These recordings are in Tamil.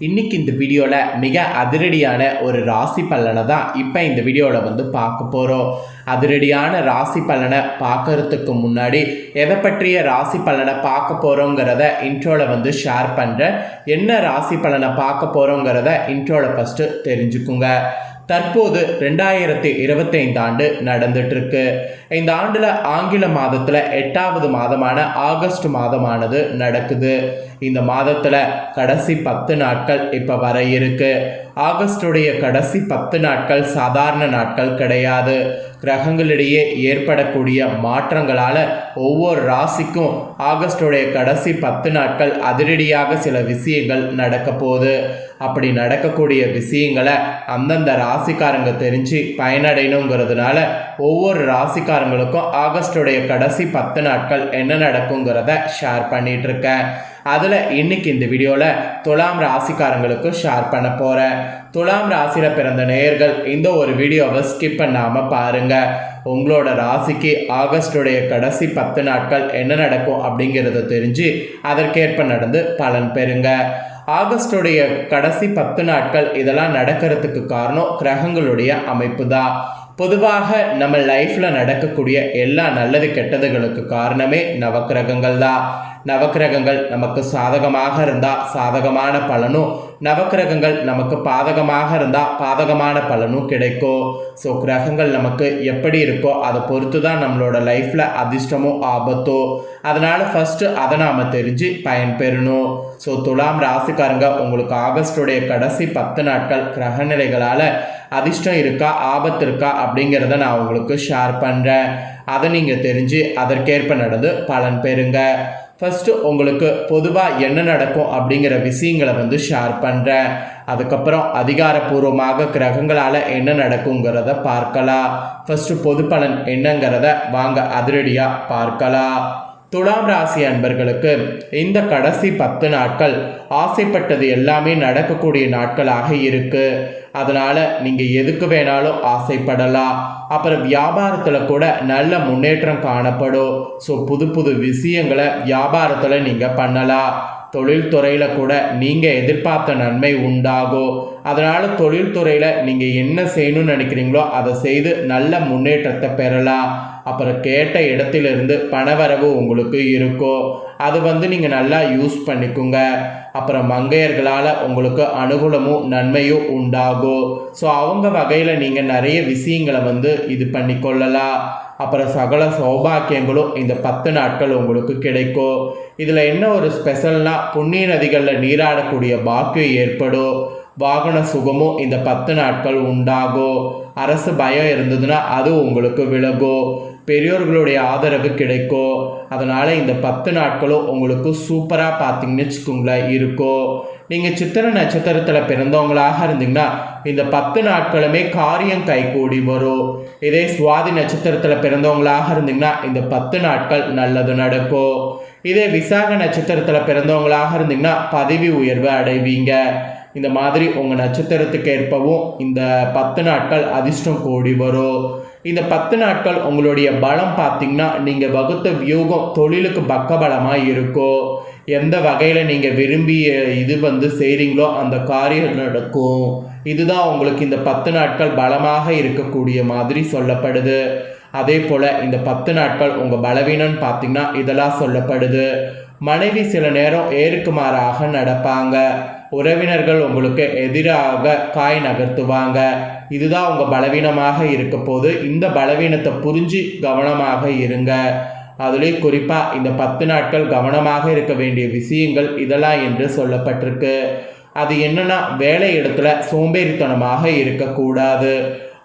இன்னைக்கு இந்த வீடியோவில் மிக அதிரடியான ஒரு ராசி பலனை தான் இப்போ இந்த வீடியோவில் வந்து பார்க்க போகிறோம் அதிரடியான ராசி பலனை பார்க்கறதுக்கு முன்னாடி எதை பற்றிய ராசி பலனை பார்க்க போகிறோங்கிறத இன்ட்ரோவில் வந்து ஷேர் பண்ணுறேன் என்ன ராசி பலனை பார்க்க போகிறோங்கிறத இன்ட்ரோவில் ஃபஸ்ட்டு தெரிஞ்சுக்குங்க. தற்போது ரெண்டாயிரத்தி இருபத்தைந்து ஆண்டு நடந்துட்டுருக்கு. இந்த ஆண்டில் ஆங்கில மாதத்தில் எட்டாவது மாதமான ஆகஸ்ட் மாதமானது நடக்குது. இந்த மாதத்தில் கடைசி பத்து நாட்கள் இப்போ வர இருக்கு. ஆகஸ்டுடைய கடைசி பத்து நாட்கள் சாதாரண நாட்கள் கிடையாது. கிரகங்களிடையே ஏற்படக்கூடிய மாற்றங்களால் ஒவ்வொரு ராசிக்கும் ஆகஸ்டுடைய கடைசி பத்து நாட்கள் அதிரடியாக சில விஷயங்கள் நடக்க போகுது. அப்படி நடக்கக்கூடிய விஷயங்களை அந்தந்த ராசிக்காரங்க தெரிஞ்சு பயனடையணுங்கிறதுனால ஒவ்வொரு ராசிக்காரங்களுக்கும் ஆகஸ்டுடைய கடைசி பத்து நாட்கள் என்ன நடக்குங்கிறத ஷேர் பண்ணிட்டு இருக்கேன் அதில் இன்னைக்கு இந்த வீடியோவில் துலாம் ராசிக்காரங்களுக்கு ஷேர் பண்ண போகிறேன் துலாம் ராசியில் பிறந்த நேயர்கள் இந்த ஒரு வீடியோவை ஸ்கிப் பண்ணாமல் பாருங்கள் உங்களோட ராசிக்கு ஆகஸ்டுடைய கடைசி பத்து நாட்கள் என்ன நடக்கும் அப்படிங்கிறத தெரிஞ்சு அதற்கேற்ப நடந்து பலன் பெறுங்க. ஆகஸ்டுடைய கடைசி பத்து நாட்கள் இதெல்லாம் நடக்கிறதுக்கு காரணம் கிரகங்களுடைய அமைப்பு தான் பொதுவாக நம்ம லைஃப்பில் நடக்கக்கூடிய எல்லா நல்லது கெட்டதுகளுக்கு காரணமே நவக்கிரகங்கள் தான் நவக்கிரகங்கள் நமக்கு சாதகமாக இருந்தால் சாதகமான பலனும் நவக்கிரகங்கள் நமக்கு பாதகமாக இருந்தால் பாதகமான பலனும் கிடைக்கும் ஸோ கிரகங்கள் நமக்கு எப்படி இருக்கோ அதை பொறுத்து தான் நம்மளோட லைஃப்பில் அதிர்ஷ்டமோ ஆபத்தோ. அதனால் ஃபஸ்ட்டு அதை நாம் தெரிஞ்சு பயன்பெறணும். ஸோ துலாம் ராசிக்காரங்க உங்களுக்கு ஆகஸ்டுடைய கடைசி பத்து நாட்கள் கிரகநிலைகளால் அதிர்ஷ்டம் இருக்கா ஆபத்து இருக்கா அப்படிங்கிறத நான் உங்களுக்கு ஷேர் பண்ணுறேன் அதை நீங்கள் தெரிஞ்சு அதற்கேற்ப நடந்து பலன் பெறுங்க. ஃபஸ்ட்டு உங்களுக்கு பொதுவாக என்ன நடக்கும் அப்படிங்கிற விஷயங்களை வந்து ஷேர் பண்ணுறேன் அதுக்கப்புறம் அதிகாரப்பூர்வமாக கிரகங்களால் என்ன நடக்குங்கிறத பார்க்கலாம். ஃபஸ்ட்டு பொது பலன் என்னங்கிறத வாங்க அதிரடியாக பார்க்கலாம். துலாம் ராசி அன்பர்களுக்கு இந்த கடைசி பத்து நாட்கள் ஆசைப்பட்டது எல்லாமே நடக்கக்கூடிய நாட்களாக இருக்கு. அதனால் நீங்கள் எதுக்கு வேணாலும் ஆசைப்படலாம். அப்புறம் வியாபாரத்தில் கூட நல்ல முன்னேற்றம் காணப்படும். ஸோ புது புது விஷயங்களை வியாபாரத்தில் நீங்கள் பண்ணலாம். தொழில்துறையில் கூட நீங்கள் எதிர்பார்த்த நன்மை உண்டாகும் அதனால் தொழில்துறையில் நீங்கள் என்ன செய்யணும்னு நினைக்கிறீங்களோ அதை செய்து நல்ல முன்னேற்றத்தை பெறலாம். அப்புறம் கேட்ட இடத்திலிருந்து பணவரவு உங்களுக்கு இருக்கும் அது வந்து நீங்கள் நல்லா யூஸ் பண்ணிக்கோங்க. அப்புறம் மங்கையர்களால் உங்களுக்கு அனுகூலமும் நன்மையும் உண்டாகும் ஸோ அவங்க வகையில் நீங்கள் நிறைய விஷயங்களை வந்து இது பண்ணிக்கொள்ளலாம். அப்புறம் சகல சௌபாக்கியங்களும் இந்த பத்து நாட்கள் உங்களுக்கு கிடைக்கும். இதில் என்ன ஒரு ஸ்பெஷல்னால் புண்ணிய நதிகளில் நீராடக்கூடிய பாக்கியம் ஏற்படும். வாகன சுகமும் இந்த பத்து நாட்கள் உண்டாகும். அரசு பயம் இருந்ததுன்னா அது உங்களுக்கு விலகும். பெரியோர்களுடைய ஆதரவு கிடைக்கும் அதனால் இந்த பத்து நாட்களும் உங்களுக்கு சூப்பராக பார்த்தீங்கன்னு வச்சுக்கோங்களேன் இருக்கும் நீங்கள் சித்திரை நட்சத்திரத்தில் பிறந்தவங்களாக இருந்தீங்கன்னா இந்த பத்து நாட்களுமே காரியம் கைகூடி வரும். இதே சுவாதி நட்சத்திரத்தில் பிறந்தவங்களாக இருந்தீங்கன்னா இந்த பத்து நாட்கள் நல்லது நடக்கும் இதே விசாக நட்சத்திரத்தில் பிறந்தவங்களாக இருந்தீங்கன்னா பதவி உயர்வு அடைவீங்க. இந்த மாதிரி உங்கள் நட்சத்திரத்துக்கு ஏற்பவும் இந்த பத்து நாட்கள் அதிர்ஷ்டம் கூடி வரும். இந்த பத்து நாட்கள் உங்களுடைய பலம் பார்த்தீங்கன்னா நீங்கள் வகுத்த வியூகம் தொழிலுக்கு பக்கபலமாக இருக்கும் எந்த வகையில் நீங்கள் விரும்பிய இது வந்து செய்கிறீங்களோ அந்த காரியம் நடக்கும். இதுதான் உங்களுக்கு இந்த பத்து நாட்கள் பலமாக இருக்கக்கூடிய மாதிரி சொல்லப்படுது. அதே போல் இந்த பத்து நாட்கள் உங்கள் பலவீனம்னு பார்த்தீங்கன்னா இதெல்லாம் சொல்லப்படுது. மனைவி சில நேரம் ஏறுக்குமாறாக நடப்பாங்க. உறவினர்கள் உங்களுக்கு எதிராக காய் நகர்த்துவாங்க. இதுதான் உங்கள் பலவீனமாக இருக்க போது. இந்த பலவீனத்தை புரிஞ்சு கவனமாக இருங்க. அதுலேயும் குறிப்பாக இந்த பத்து நாட்கள் கவனமாக இருக்க வேண்டிய விஷயங்கள் இதெல்லாம் என்று சொல்லப்பட்டிருக்கு. அது என்னென்னா வேலை இடத்துல சோம்பேறித்தனமாக இருக்கக்கூடாது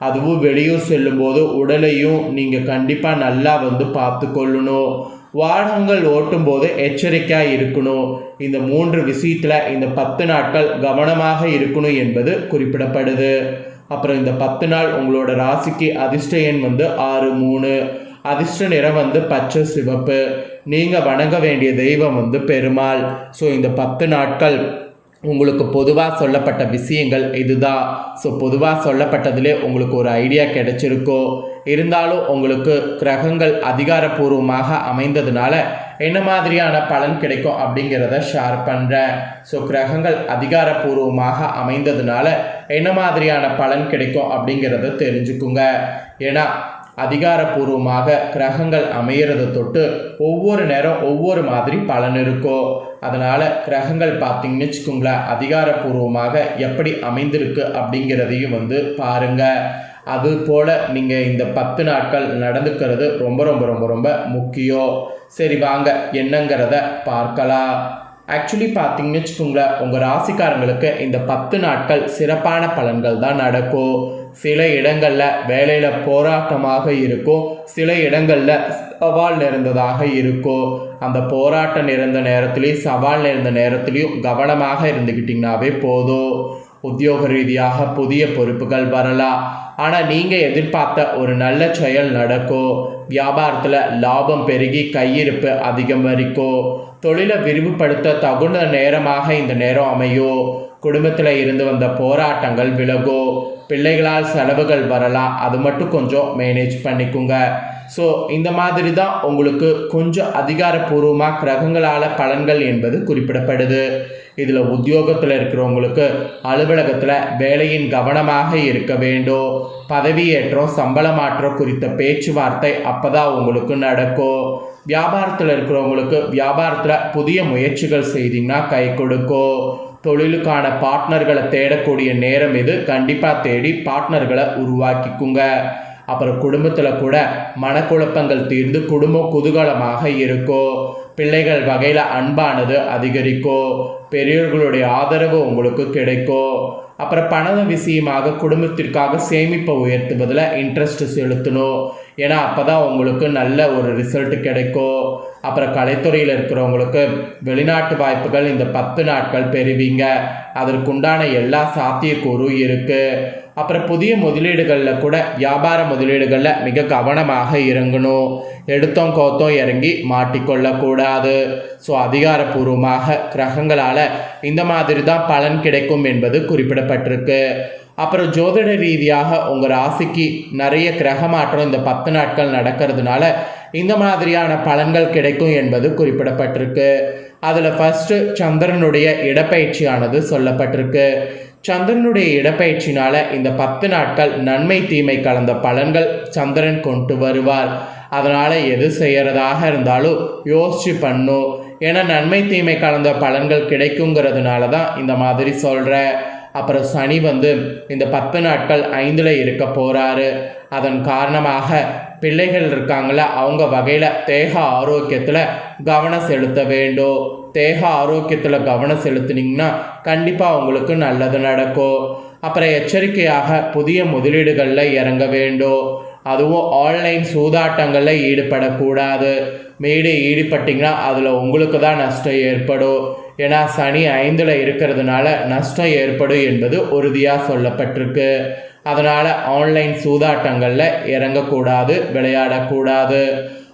அதுவும் வெளியூர் செல்லும்போது உடலையும் நீங்கள் கண்டிப்பாக நல்லா வந்து பார்த்து கொள்ளணும் வாகனங்கள் ஓட்டும்போது எச்சரிக்கையாக இருக்கணும். இந்த மூன்று விஷயத்தில் இந்த பத்து நாட்கள் கவனமாக இருக்கணும் என்பது குறிப்பிடப்படுது. அப்புறம் இந்த பத்து நாள் உங்களோட ராசிக்கு அதிர்ஷ்ட எண் வந்து ஆறு மூணு. அதிர்ஷ்ட நிறம் வந்து பச்சை சிவப்பு. நீங்கள் வணங்க வேண்டிய தெய்வம் வந்து பெருமாள். ஸோ இந்த பத்து நாட்கள் உங்களுக்கு பொதுவாக சொல்லப்பட்ட விஷயங்கள் இதுதான் ஸோ பொதுவாக சொல்லப்பட்டதிலே உங்களுக்கு ஒரு ஐடியா கிடைச்சிருக்கோ. இருந்தாலும் உங்களுக்கு கிரகங்கள் அதிகாரப்பூர்வமாக அமைந்ததுனால என்ன மாதிரியான பலன் கிடைக்கும் அப்படிங்கிறத ஷேர் பண்ணுறேன் ஸோ கிரகங்கள் அதிகாரப்பூர்வமாக அமைந்ததுனால என்ன மாதிரியான பலன் கிடைக்கும் அப்படிங்கிறத தெரிஞ்சுக்குங்க. ஏன்னா அதிகாரப்பூர்வமாக கிரகங்கள் அமையிறத தொட்டு ஒவ்வொரு நேரம் ஒவ்வொரு மாதிரி பலன் இருக்கும் அதனால் கிரகங்கள் பார்த்தீங்கன்னு வச்சுக்கோங்களேன் அதிகாரப்பூர்வமாக எப்படி அமைந்திருக்கு அப்படிங்கிறதையும் வந்து பாருங்கள் அது போல் நீங்கள் இந்த பத்து நாட்கள் நடந்துக்கிறது ரொம்ப ரொம்ப ரொம்ப ரொம்ப முக்கியம். சரி வாங்க என்னங்கிறத பார்க்கலாம். ஆக்சுவலி பார்த்தீங்கன்னு வச்சுக்கோங்களேன் உங்கள் ராசிக்காரங்களுக்கு இந்த பத்து நாட்கள் சிறப்பான பலன்கள் தான் நடக்கும். சில இடங்களில் வேலையில் போராட்டமாக இருக்கும் சில இடங்களில் சவால் நிறைந்ததாக இருக்கும். அந்த போராட்டம் நிறைந்த நேரத்துலையும் சவால் நிறைந்த நேரத்துலையும் கவனமாக இருந்துக்கிட்டிங்கனாவே போதும். உத்தியோக ரீதியாக புதிய பொறுப்புகள் வரலாம். ஆனால் நீங்கள் எதிர்பார்த்த ஒரு நல்ல செயல் நடக்கும். வியாபாரத்தில் லாபம் பெருகி கையிருப்பு அதிகம் வரைக்கும். தொழிலை விரிவுபடுத்த தகுந்த நேரமாக இந்த நேரம் அமையும். குடும்பத்தில் இருந்து வந்த போராட்டங்கள் விலகும். பிள்ளைகளால் செலவுகள் வரலாம். அது மட்டும் கொஞ்சம் மேனேஜ் பண்ணிக்குங்க. ஸோ இந்த மாதிரி தான் உங்களுக்கு கொஞ்சம் அதிகாரப்பூர்வமாக கிரகங்களால் பலன்கள் என்பது குறிப்பிடப்படுது. இதில் உத்தியோகத்தில் இருக்கிறவங்களுக்கு அலுவலகத்தில் வேலையின் கவனமாக இருக்க வேண்டும். பதவியேற்றம் சம்பள மாற்றம் குறித்த பேச்சுவார்த்தை அப்போ தான் உங்களுக்கு நடக்கும். வியாபாரத்தில் இருக்கிறவங்களுக்கு வியாபாரத்தில் புதிய முயற்சிகள் செய்தீங்கன்னா கை கொடுக்கும். தொழிலுக்கான பார்ட்னர்களை தேடக்கூடிய நேரம் இது. கண்டிப்பாக தேடி பார்ட்னர்களை உருவாக்கிக்குங்க. அப்புறம் குடும்பத்தில் கூட மனக்குழப்பங்கள் தீர்ந்து குடும்பம் குதூகலமாக இருக்கும் பிள்ளைகள் வகையில் அன்பானது அதிகரிக்கும் பெரியோர்களுடைய ஆதரவு உங்களுக்கு கிடைக்கும் அப்புறம் பண விஷயமாக குடும்பத்திற்காக சேமிப்பை உயர்த்துவதில் இன்ட்ரெஸ்ட் செலுத்தணும். ஏன்னா அப்போ தான் உங்களுக்கு நல்ல ஒரு ரிசல்ட் கிடைக்கும். அப்புறம் கலைத்துறையில் இருக்கிறவங்களுக்கு வெளிநாட்டு வாய்ப்புகள் இந்த பத்து நாட்கள் பெறுவீங்க. அதற்குண்டான எல்லா சாத்தியக்கூறும் இருக்குது அப்புறம் புதிய முதலீடுகளில் கூட வியாபார முதலீடுகளில் மிக கவனமாக இறங்கணும். எடுத்தோம் கோத்தோம் இறங்கி மாட்டிக்கொள்ளக்கூடாது. ஸோ அதிகாரப்பூர்வமாக கிரகங்களால் இந்த மாதிரி தான் பலன் கிடைக்கும் என்பது குறிப்பிடப்பட்டிருக்கு. அப்புறம் ஜோதிட ரீதியாக உங்கள் ராசிக்கு நிறைய கிரக மாற்றம் இந்த பத்து நாட்கள் நடக்கிறதுனால இந்த மாதிரியான பலன்கள் கிடைக்கும் என்பது குறிப்பிடப்பட்டிருக்கு. அதில் ஃபஸ்ட்டு சந்திரனுடைய இடப்பயிற்சியானது சொல்லப்பட்டிருக்கு. சந்திரனுடைய இடப்பயிற்சினால இந்த பத்து நாட்கள் நன்மை தீமை கலந்த பலன்கள் சந்திரன் கொண்டு வருவார். அதனால் எது செய்கிறதாக இருந்தாலும் யோசிச்சு பண்ணும் ஏன்னா நன்மை தீமை கலந்த பலன்கள் கிடைக்குங்கிறதுனால தான் இந்த மாதிரி சொல்கிறேன் அப்புறம் சனி வந்து இந்த பத்து நாட்கள் ஐந்தில் இருக்க போகிறாரு அதன் காரணமாக பிள்ளைகள் இருக்காங்கள அவங்க வகையில் தேக ஆரோக்கியத்தில் கவனம் செலுத்த வேண்டும். தேக ஆரோக்கியத்தில் கவனம் செலுத்தினீங்கன்னா கண்டிப்பாக அவங்களுக்கு நல்லது நடக்கும். அப்புறம் எச்சரிக்கையாக புதிய முதலீடுகளில் இறங்க வேண்டும். அதுவும் ஆன்லைன் சூதாட்டங்களில் ஈடுபடக்கூடாது. மீது ஈடுபட்டிங்கன்னா அதில் உங்களுக்கு தான் நஷ்டம் ஏற்படும். ஏன்னா சனி ஐந்தில் இருக்கிறதுனால நஷ்டம் ஏற்படும் என்பது உறுதியாக சொல்லப்பட்டிருக்கு. அதனால் ஆன்லைன் சூதாட்டங்களில் இறங்கக்கூடாது விளையாடக்கூடாது.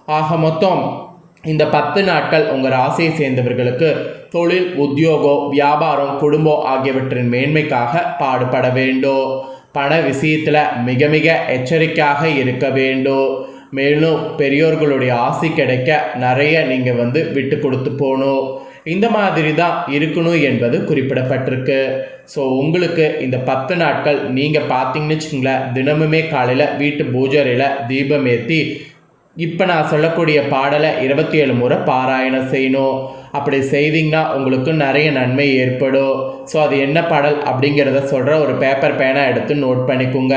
ஆக மொத்தம் இந்த பத்து நாட்கள் உங்கள் ராசியை சேர்ந்தவர்களுக்கு தொழில் உத்தியோகம் வியாபாரம் குடும்பம் ஆகியவற்றின் மேன்மைக்காக பாடுபட வேண்டும். பண விஷயத்தில் மிக மிக எச்சரிக்கையாக இருக்க வேண்டும். மேலும் பெரியோர்களுடைய ஆசை கிடைக்க நிறைய நீங்கள் வந்து விட்டு கொடுத்து போகணும். இந்த மாதிரி தான் இருக்கணும் என்பது குறிப்பிடப்பட்டிருக்கு. ஸோ உங்களுக்கு இந்த பத்து நாட்கள் நீங்கள் பார்த்தீங்கன்னு வச்சுக்கோங்களேன் தினமுமே காலையில் வீட்டு பூஜரையில் தீபம் ஏற்றி இப்போ நான் சொல்லக்கூடிய பாடலை இருபத்தி ஏழு முறை பாராயணம் செய்யணும். அப்படி செய்தீங்கன்னா உங்களுக்கு நிறைய நன்மை ஏற்படும். ஸோ அது என்ன பாடல் அப்படிங்கிறத சொல்கிற ஒரு பேப்பர் பேனா எடுத்து நோட் பண்ணிக்கோங்க.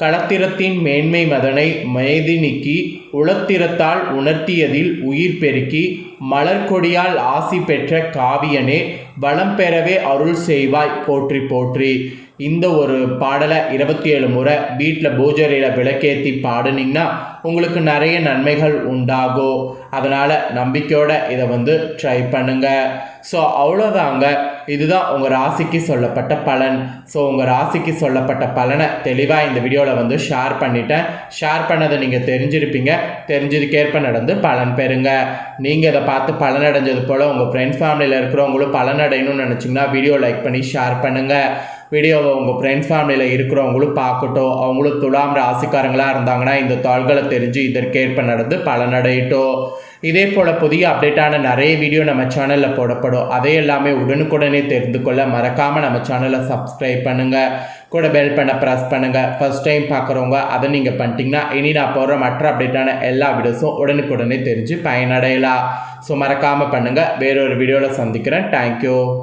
களத்திரத்தின் மேன்மை மதனை மேதினிக்கு உளத்திரத்தால் உணர்த்தியதில் உயிர் பெருக்கி மலர்கொடியால் ஆசி பெற்ற காவியனே வளம் பெறவே அருள் செய்வாய். போற்றி போற்றி. இந்த ஒரு பாடலை இருபத்தி ஏழு முறை வீட்டில் பூஜரையில் விளக்கேற்றி பாடுனீங்கன்னா உங்களுக்கு நிறைய நன்மைகள் உண்டாகும் அதனால் நம்பிக்கையோடு இதை வந்து ட்ரை பண்ணுங்கள் ஸோ அவ்வளோதாங்க இதுதான் உங்கள் ராசிக்கு சொல்லப்பட்ட பலன். ஸோ உங்கள் ராசிக்கு சொல்லப்பட்ட பலனை தெளிவாக இந்த வீடியோவில் வந்து ஷேர் பண்ணிட்டேன். ஷேர் பண்ணதை நீங்கள் தெரிஞ்சிருப்பீங்க. தெரிஞ்சதுக்கேற்ப நடந்து பலன் பெறுங்க. நீங்கள் இதை பார்த்து பலனடைஞ்சது போல் உங்கள் ஃப்ரெண்ட்ஸ் ஃபேமிலியில் இருக்கிறவங்களும் பலனடையணும்னு நினச்சிங்கன்னா வீடியோ லைக் பண்ணி ஷேர் பண்ணுங்கள் வீடியோவை உங்கள் ஃப்ரெண்ட்ஸ் ஃபேமிலியில் இருக்கிறவங்களும் பார்க்கட்டும். அவங்களும் துலாம் ராசிக்காரங்களாக இருந்தாங்கன்னா இந்த தாள்களை தெரிஞ்சு இதற்கேற்ப நடந்து பலனடையட்டும். இதே போல் புதிய அப்டேட்டான நிறைய வீடியோ நம்ம சேனலில் போடப்படும். அதை எல்லாமே உடனுக்குடனே தெரிந்து கொள்ள மறக்காமல் நம்ம சேனலை சப்ஸ்கிரைப் பண்ணுங்கள் கூட பெல் பண்ண ப்ரெஸ் பண்ணுங்கள் ஃபர்ஸ்ட் டைம் பார்க்குறவங்க அதை நீங்கள் பண்ணிட்டீங்கன்னா இனி நான் போடுற மற்ற அப்டேட்டான எல்லா வீடியோஸும் உடனுக்குடனே தெரிஞ்சு பயனடையலாம். ஸோ மறக்காமல் பண்ணுங்கள் வேறொரு வீடியோவில் சந்திக்கிறேன். தேங்க்யூ